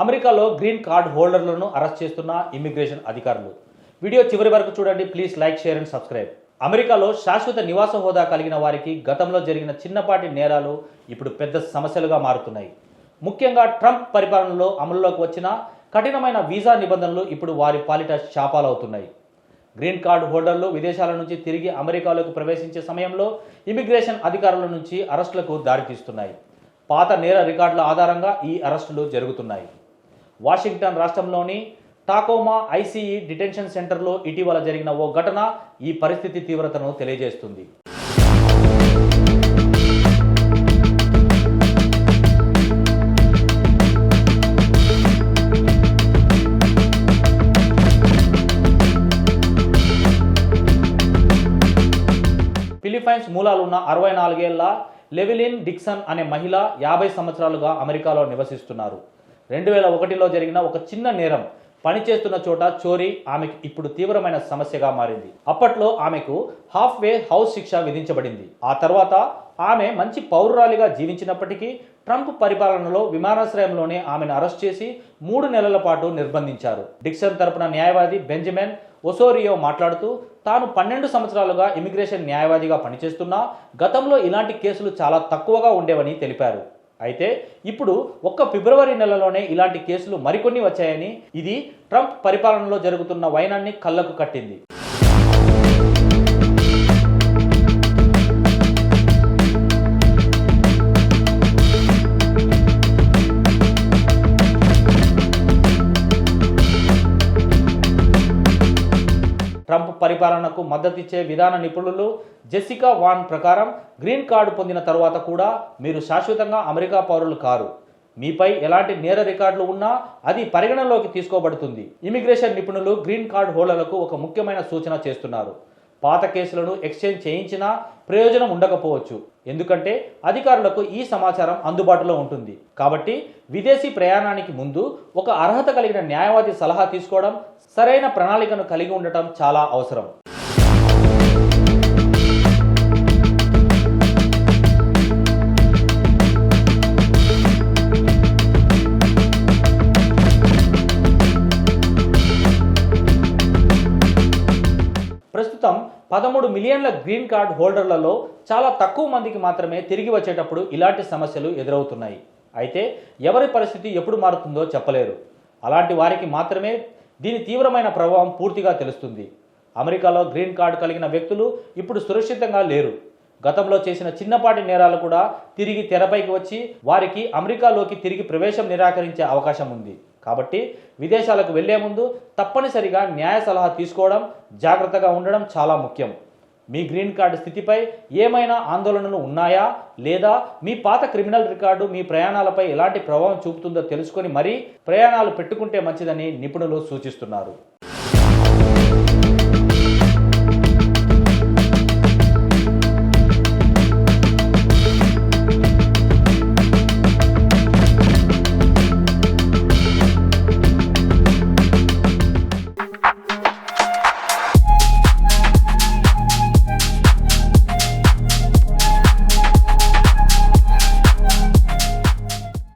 అమెరికాలో green card హోల్డర్లను arrest చేస్తున్న ఇమ్మిగ్రేషన్ అధికారులు. వీడియో చివరి వరకు చూడండి please like share and subscribe. అమెరికాలో శాశ్వత నివాస హోదా కలిగిన వారికి గతంలో జరిగిన చిన్నపాటి నేరాలు ఇప్పుడు పెద్ద సమస్యలుగా మారుతున్నాయి. ముఖ్యంగా ట్రంప్ పరిపాలనలో అమలులోకి వచ్చిన కఠినమైన వీసా నిబంధనలు ఇప్పుడు వారి పాలిట శాపాలవుతున్నాయి. గ్రీన్ కార్డు హోల్డర్లు విదేశాల నుంచి తిరిగి అమెరికాలోకి ప్రవేశించే సమయంలో ఇమిగ్రేషన్ అధికారుల నుంచి అరెస్టులకు దారితీస్తున్నాయి. పాత నేర రికార్డుల ఆధారంగా ఈ అరెస్టులు జరుగుతున్నాయి. వాషింగ్టన్ రాష్ట్రంలోని టాకోమా ఐసీఈ డిటెన్షన్ సెంటర్లో ఇటీవల జరిగిన ఓ ఘటన ఈ పరిస్థితి తీవ్రతను తెలియజేస్తుంది. ఫిలిపైన్స్ మూలాలున్న అరవై నాలుగేళ్ళ లెవిలిన్ డిక్సన్ అనే మహిళ యాభై సంవత్సరాలుగా అమెరికాలో నివసిస్తున్నారు. రెండు వేల ఒకటిలో జరిగిన ఒక చిన్న నేరం. పనిచేస్తున్న చోట చోరీ ఆమెకు ఇప్పుడు తీవ్రమైన సమస్యగా మారింది. అప్పట్లో ఆమెకు హాఫ్ వే హౌస్ శిక్ష విధించబడింది. ఆ తర్వాత ఆమె మంచి పౌరురాలిగా జీవించినప్పటికీ ట్రంప్ పరిపాలనలో విమానాశ్రయంలోనే ఆమెను అరెస్ట్ చేసి మూడు నెలల పాటు నిర్బంధించారు. డిక్సన్ తరపున న్యాయవాది బెంజమిన్ ఒసోరియో మాట్లాడుతూ తాను పన్నెండు సంవత్సరాలుగా ఇమిగ్రేషన్ న్యాయవాదిగా పనిచేస్తున్నా గతంలో ఇలాంటి కేసులు చాలా తక్కువగా ఉండేవని తెలిపారు. అయితే ఇప్పుడు ఒక్క ఫిబ్రవరి నెలలోనే ఇలాంటి కేసులు మరికొన్ని వచ్చాయని ఇది ట్రంప్ పరిపాలనలో జరుగుతున్న వైనాన్ని కళ్ళకు కట్టింది. ట్రంప్ పరిపాలనకు మద్దతిచ్చే విధాన నిపుణులు జెసికా వాన్ ప్రకారం గ్రీన్ కార్డు పొందిన తరువాత కూడా మీరు శాశ్వతంగా అమెరికా పౌరులు కారు. మీపై ఎలాంటి నేర రికార్డులు ఉన్నా అది పరిగణనలోకి తీసుకోబడుతుంది. ఇమిగ్రేషన్ నిపుణులు గ్రీన్ కార్డు హోల్డర్లకు ఒక ముఖ్యమైన సూచన చేస్తున్నారు. పాత కేసులను ఎక్స్చేంజ్ చేయించినా ప్రయోజనం ఉండకపోవచ్చు. ఎందుకంటే అధికారులకు ఈ సమాచారం అందుబాటులో ఉంటుంది. కాబట్టి విదేశీ ప్రయాణానికి ముందు ఒక అర్హత కలిగిన న్యాయవాది సలహా తీసుకోవడం సరైన ప్రణాళికను కలిగి ఉండటం చాలా అవసరం. ప్రస్తుతం పదమూడు మిలియన్ల గ్రీన్ కార్డ్ హోల్డర్లలో చాలా తక్కువ మందికి మాత్రమే తిరిగి వచ్చేటప్పుడు ఇలాంటి సమస్యలు ఎదురవుతున్నాయి. అయితే ఎవరి పరిస్థితి ఎప్పుడు మారుతుందో చెప్పలేరు. అలాంటి వారికి మాత్రమే దీని తీవ్రమైన ప్రభావం పూర్తిగా తెలుస్తుంది. అమెరికాలో గ్రీన్ కార్డు కలిగిన వ్యక్తులు ఇప్పుడు సురక్షితంగా లేరు. గతంలో చేసిన చిన్నపాటి నేరాలు కూడా తిరిగి తెరపైకి వచ్చి వారికి అమెరికాలోకి తిరిగి ప్రవేశం నిరాకరించే అవకాశం ఉంది. కాబట్టి విదేశాలకు వెళ్ళే ముందు తప్పనిసరిగా న్యాయ సలహా తీసుకోవడం జాగ్రత్తగా ఉండడం చాలా ముఖ్యం. మీ గ్రీన్ కార్డు స్థితిపై ఏమైనా ఆందోళనలు ఉన్నాయా? లేదా మీ పాత క్రిమినల్ రికార్డు మీ ప్రయాణాలపై ఎలాంటి ప్రభావం చూపుతుందో తెలుసుకొని మరీ ప్రయాణాలు పెట్టుకుంటే మంచిదని నిపుణులు సూచిస్తున్నారు.